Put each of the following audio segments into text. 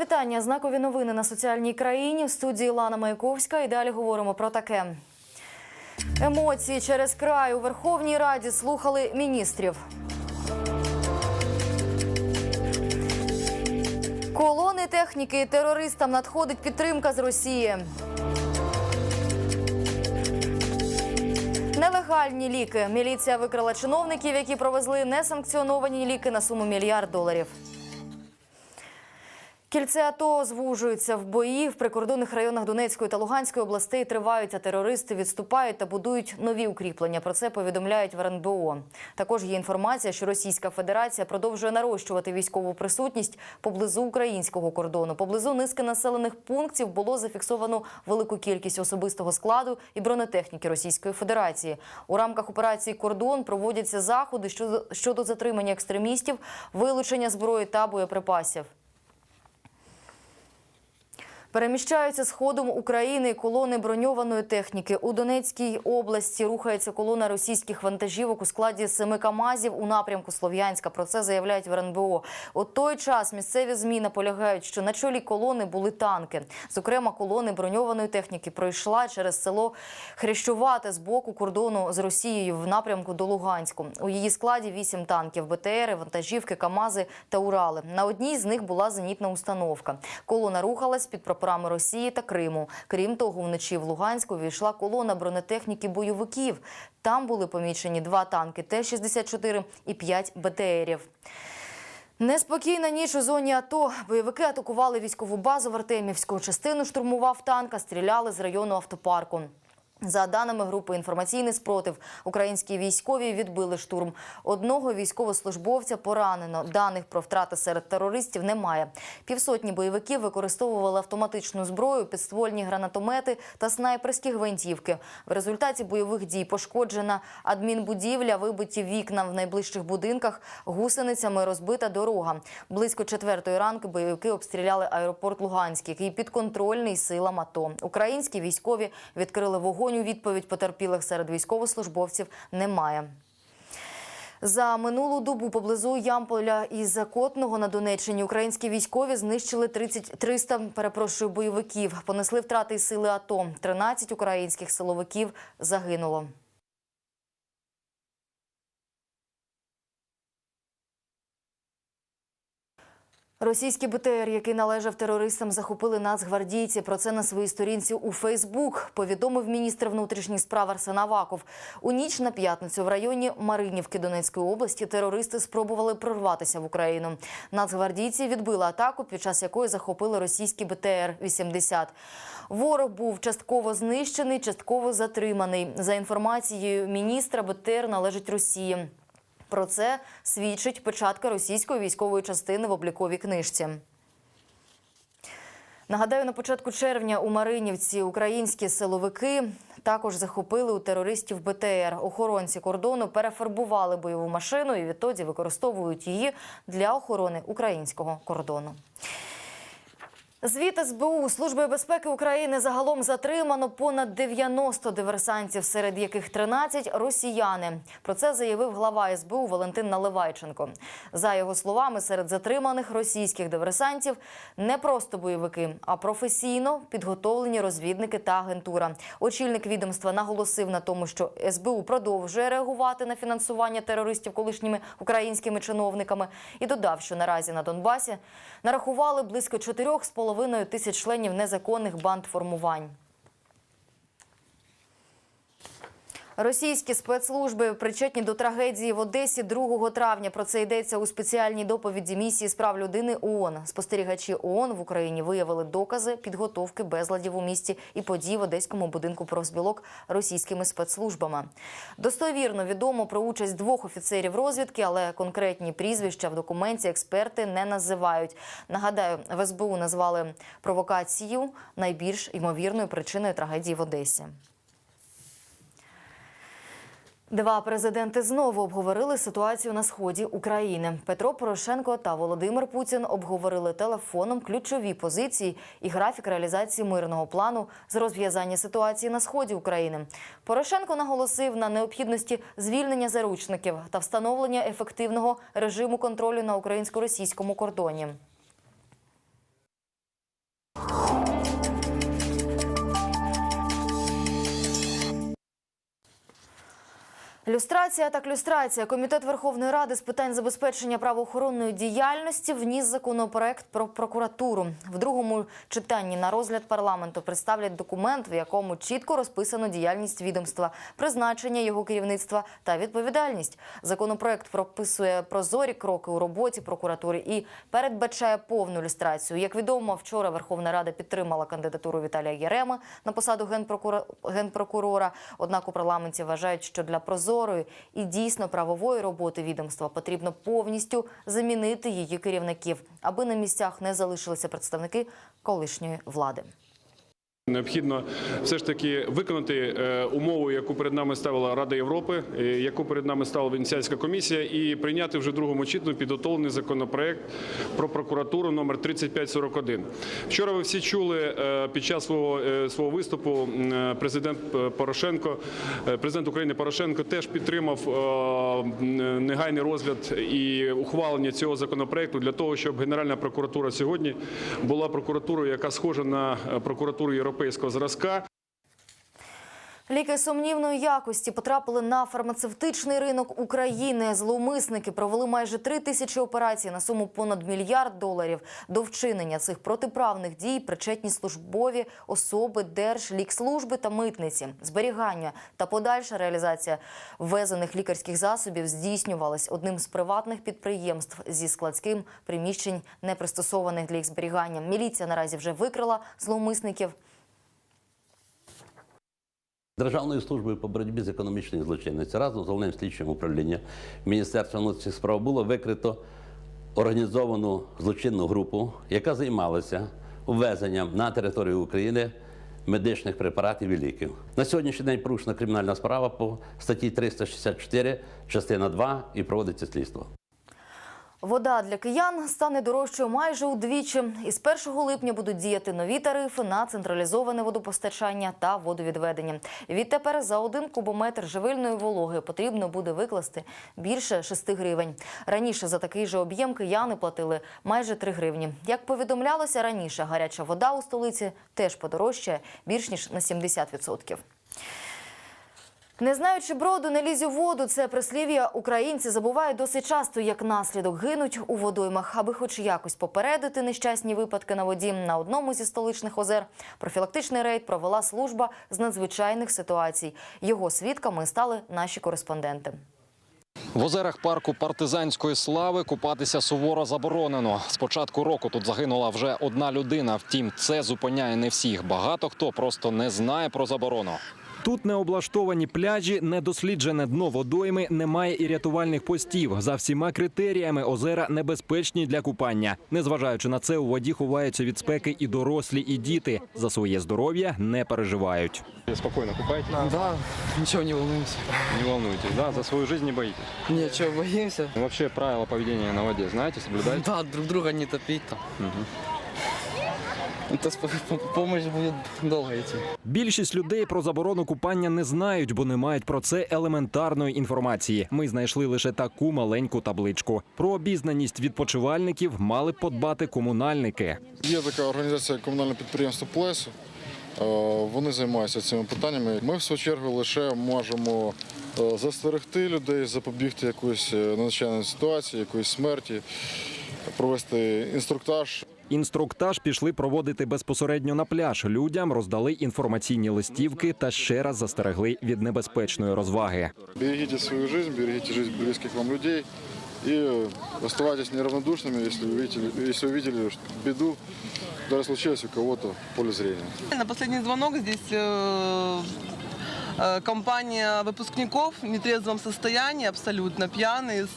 Вітання. Знакові новини на соціальній країні в студії Лана Маяковська. І далі говоримо про таке. Емоції через край у Верховній Раді слухали міністрів. Колони техніки терористам надходить підтримка з Росії. Нелегальні ліки. Міліція викрила чиновників, які провезли несанкціоновані ліки на суму мільярд доларів. Кільце АТО звужуються в бої в прикордонних районах Донецької та Луганської областей. Тривають, а терористи відступають та будують нові укріплення. Про це повідомляють в РНБО. Також є інформація, що Російська Федерація продовжує нарощувати військову присутність поблизу українського кордону. Поблизу низки населених пунктів було зафіксовано велику кількість особистого складу і бронетехніки Російської Федерації. У рамках операції Кордон проводяться заходи щодо затримання екстремістів, вилучення зброї та боєприпасів. Переміщаються сходом України колони броньованої техніки. У Донецькій області рухається колона російських вантажівок у складі семи КАМАЗів у напрямку Слов'янська. Про це заявляють в РНБО. У той час місцеві ЗМІ наполягають, що на чолі колони були танки. Зокрема, колони броньованої техніки пройшла через село Хрещувате з боку кордону з Росією в напрямку до Луганську. У її складі вісім танків, БТРи, вантажівки, КАМАЗи та Урали. На одній з них була зенітна установка. Колона рухалась під прапорами Росії та Криму. Крім того, вночі в Луганську війшла колона бронетехніки бойовиків. Там були помічені два танки Т-64 і п'ять БТРів. Неспокійна ніч у зоні АТО. Бойовики атакували військову базу в Артемівську. Частину штурмував танка, стріляли з району автопарку. За даними групи інформаційний спротив, українські військові відбили штурм. Одного військовослужбовця поранено. Даних про втрати серед терористів немає. Півсотні бойовиків використовували автоматичну зброю, підствольні гранатомети та снайперські гвинтівки. В результаті бойових дій пошкоджена адмінбудівля, вибиті вікна в найближчих будинках, гусеницями розбита дорога. Близько четвертої ранку бойовики обстріляли аеропорт Луганський, який підконтрольний силам АТО. Українські військові відкрили вогонь у відповідь потерпілих серед військовослужбовців немає. За минулу добу поблизу Ямполя і Закотного на Донеччині українські військові знищили 30, 300, перепрошую, бойовиків. Понесли втрати сили АТО. 13 українських силовиків загинуло. Російський БТР, який належав терористам, захопили нацгвардійці. Про це на своїй сторінці у Фейсбук повідомив міністр внутрішніх справ Арсен Аваков. У ніч на п'ятницю в районі Маринівки Донецької області терористи спробували прорватися в Україну. Нацгвардійці відбили атаку, під час якої захопили російський БТР-80. Ворог був частково знищений, частково затриманий. За інформацією міністра, БТР належить Росії. Про це свідчить печатка російської військової частини в обліковій книжці. Нагадаю, на початку червня у Маринівці українські силовики також захопили у терористів БТР. Охоронці кордону перефарбували бойову машину і відтоді використовують її для охорони українського кордону. Звіт СБУ Служби безпеки України загалом затримано понад 90 диверсантів, серед яких 13 – росіяни. Про це заявив глава СБУ Валентин Наливайченко. За його словами, серед затриманих російських диверсантів не просто бойовики, а професійно підготовлені розвідники та агентура. Очільник відомства наголосив на тому, що СБУ продовжує реагувати на фінансування терористів колишніми українськими чиновниками і додав, що наразі на Донбасі нарахували близько 4,5 тисяч членів незаконних бандформувань. Російські спецслужби причетні до трагедії в Одесі 2 травня. Про це йдеться у спеціальній доповіді місії з прав людини ООН. Спостерігачі ООН в Україні виявили докази підготовки безладів у місті і подій в одеському будинку профспілок російськими спецслужбами. Достовірно відомо про участь двох офіцерів розвідки, але конкретні прізвища в документі експерти не називають. Нагадаю, в СБУ назвали провокацію найбільш ймовірною причиною трагедії в Одесі. Два президенти знову обговорили ситуацію на сході України. Петро Порошенко та Володимир Путін обговорили телефоном ключові позиції і графік реалізації мирного плану з розв'язання ситуації на сході України. Порошенко наголосив на необхідності звільнення заручників та встановлення ефективного режиму контролю на українсько-російському кордоні. Люстрація так люстрація. Комітет Верховної Ради з питань забезпечення правоохоронної діяльності вніс законопроект про прокуратуру. В другому читанні на розгляд парламенту представлять документ, в якому чітко розписано діяльність відомства, призначення його керівництва та відповідальність. Законопроект прописує прозорі кроки у роботі прокуратури і передбачає повну люстрацію. Як відомо, вчора Верховна Рада підтримала кандидатуру Віталія Єреми на посаду генпрокурора. Однак у парламенті вважають, що для прозорої і дійсно правової роботи відомства потрібно повністю замінити її керівників, аби на місцях не залишилися представники колишньої влади. Необхідно все ж таки виконати е, умову, яку перед нами ставила Рада Європи, е, яку перед нами ставила Венеціанська комісія, і прийняти вже другому читанні підготовлений законопроект про прокуратуру номер 3541. Вчора ви всі чули е, під час свого свого виступу президент Порошенко, президент України Порошенко теж підтримав негайний розгляд і ухвалення цього законопроекту для того, щоб Генеральна прокуратура сьогодні була прокуратурою, яка схожа на прокуратуру європейського зразка. Ліки сумнівної якості потрапили на фармацевтичний ринок України. Зловмисники провели майже три тисячі операцій на суму понад мільярд доларів. До вчинення цих протиправних дій причетні службові особи Держлікслужби та митниці. Зберігання та подальша реалізація ввезених лікарських засобів здійснювалась одним з приватних підприємств зі складським приміщень, не пристосованих для їх зберігання. Міліція наразі вже викрила зловмисників. Державною службою по боротьбі з економічною злочинністю разом з головним слідчим управлінням Міністерства внутрішніх справ було викрито організовану злочинну групу, яка займалася ввезенням на територію України медичних препаратів і ліків. На сьогоднішній день порушена кримінальна справа по статті 364, частина 2 і проводиться слідство. Вода для киян стане дорожчою майже удвічі. Із 1 липня будуть діяти нові тарифи на централізоване водопостачання та водовідведення. Відтепер за один кубометр живильної вологи потрібно буде викласти більше 6 гривень. Раніше за такий же об'єм кияни платили майже 3 гривні. Як повідомлялося раніше, гаряча вода у столиці теж подорожчає більш ніж на 70%. Не знаючи броду, не лізь у воду. Це прислів'я українці забувають досить часто, як наслідок гинуть у водоймах. Аби хоч якось попередити нещасні випадки на воді, на одному зі столичних озер профілактичний рейд провела служба з надзвичайних ситуацій. Його свідками стали наші кореспонденти. В озерах парку партизанської слави купатися суворо заборонено. З початку року тут загинула вже одна людина. Втім, це зупиняє не всіх. Багато хто просто не знає про заборону. Тут не облаштовані пляжі, недосліджене дно водойми, немає і рятувальних постів. За всіма критеріями озера небезпечні для купання. Незважаючи на це, у воді ховаються від спеки і дорослі, і діти. За своє здоров'я не переживають. Спокійно купаєте? Да, ничего не волнуемся. Не волнуйтесь, да? За свою жизнь не боїтесь. Ничего, боимся. Вообще правила поведения на воде знаете, соблюдаете? Да, друг друга не топить там. Это с- по- помощь будет долго идти. Більшість людей про заборону купання не знають, бо не мають про це елементарної інформації. Ми знайшли лише таку маленьку табличку. Про обізнаність відпочивальників мали б подбати комунальники. Є така організація комунальне підприємство Плесо. Е, Вони займаються цими питаннями. Ми в свою чергу лише можемо е, застерегти людей, запобігти якоїсь е, надзвичайної ситуації, якоїсь смерті, провести інструктаж. Інструктаж пішли проводити безпосередньо на пляж. Людям роздали інформаційні листівки та ще раз застерегли від небезпечної розваги. Берегите свою жизнь, берегите жизнь близких вам людей и э, оставайтесь неравнодушными, если вы видели, если увидели что беду, даже случилось у кого-то в поле зрения. На последний звонок здесь э, э, компания выпускников в нетрезвом состоянии, абсолютно пьяные,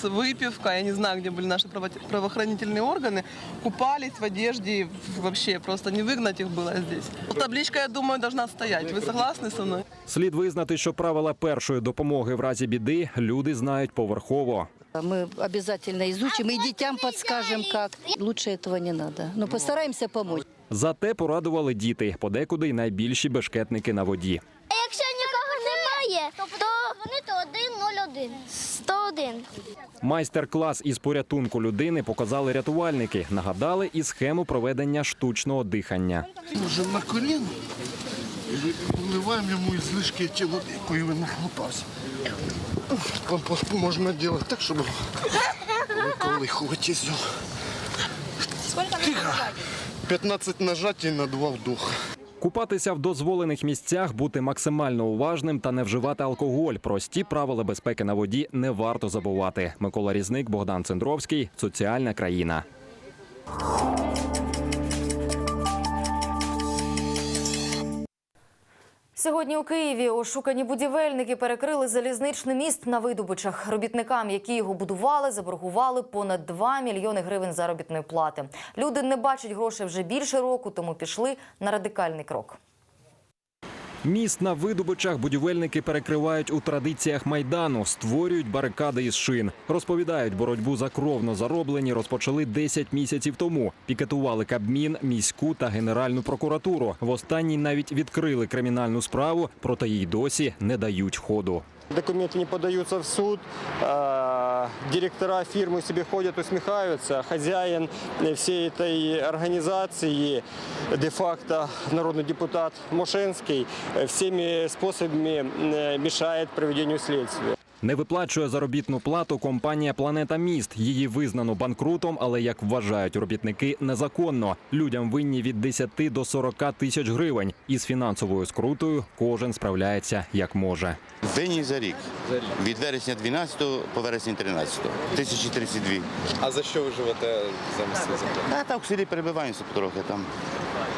с выпивкой, я не знаю, где были наши право- правоохранительные органы, купались в одежде, и вообще просто не выгнать их было здесь. Табличка, я думаю, должна стоять. Вы согласны со мной? Слід визнати, що правила першої допомоги в разі біди люди знають поверхово. Мы обязательно изучим и детям подскажем, как. Лучше этого не надо. Но постараемся помочь. Зате порадували діти, подекуди й найбільші бешкетники на воді. 101. 101. Майстер-клас із порятунку людини показали рятувальники. Нагадали і схему проведення штучного дихання. Може на коліно Вливаємо йому ізлишки ті якої він нахлопався. Можна робити так, щоб ізю. Тихо. 15 нажатій на два вдох. Купатися в дозволених місцях, бути максимально уважним та не вживати алкоголь. Прості правила безпеки на воді не варто забувати. Микола Різник, Богдан Цендровський. Соціальна країна. Сьогодні у Києві ошукані будівельники перекрили залізничний міст на видобичах. Робітникам, які його будували, заборгували понад 2 мільйони гривень заробітної плати. Люди не бачать грошей вже більше року, тому пішли на радикальний крок. Міст на видобичах будівельники перекривають у традиціях майдану, створюють барикади із шин. Розповідають, боротьбу за кровно зароблені розпочали 10 місяців тому. Пікетували Кабмін, міську та генеральну прокуратуру. В останній навіть відкрили кримінальну справу, проте їй досі не дають ходу. Документы не подаются в суд, директора фирмы себе ходят, усмехаются, хозяин всей этой организации, де-факто народный депутат Мошенский, всеми способами э, мешает проведению следствия. Не виплачує заробітну плату компанія Планета Міст. Її визнано банкрутом, але як вважають робітники, незаконно. Людям винні від 10 до 40 тисяч гривень. Із фінансовою скрутою кожен справляється як може. Винні за рік. Від вересня 12 по вересень 13. 1032. А за що ви живете цих зарплат? А так в селі перебиваємося потрохи там.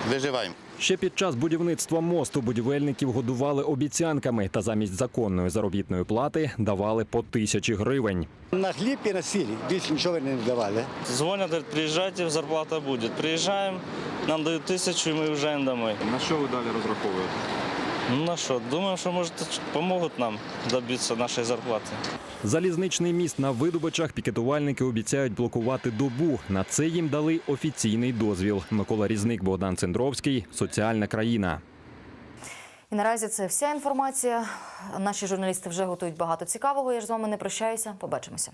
Виживаємо. Ще під час будівництва мосту будівельників годували обіцянками та замість законної заробітної плати давали по тисячі гривень. На хліб і на сілі більше нічого не давали. Дзвонять, говорять, приїжджайте, зарплата буде. Приїжджаємо, нам дають тисячу і ми не домой. На що ви далі розраховуєте? Ну на що, думаємо, що може допоможуть нам добитися нашої зарплати. Залізничний міст на видобичах пікетувальники обіцяють блокувати добу. На це їм дали офіційний дозвіл. Микола Різник, Богдан Цендровський. Соціальна країна. І наразі це вся інформація. Наші журналісти вже готують багато цікавого. Я ж з вами не прощаюся. Побачимося.